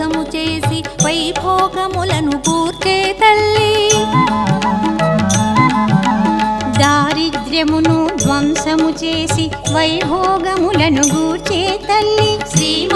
మోసము చేసి వైభోగములను కూర్చే తల్లి. దారిద్ర్యమును ధ్వంసము చేసి వైభోగములను గూర్చే తల్లి. శ్రీ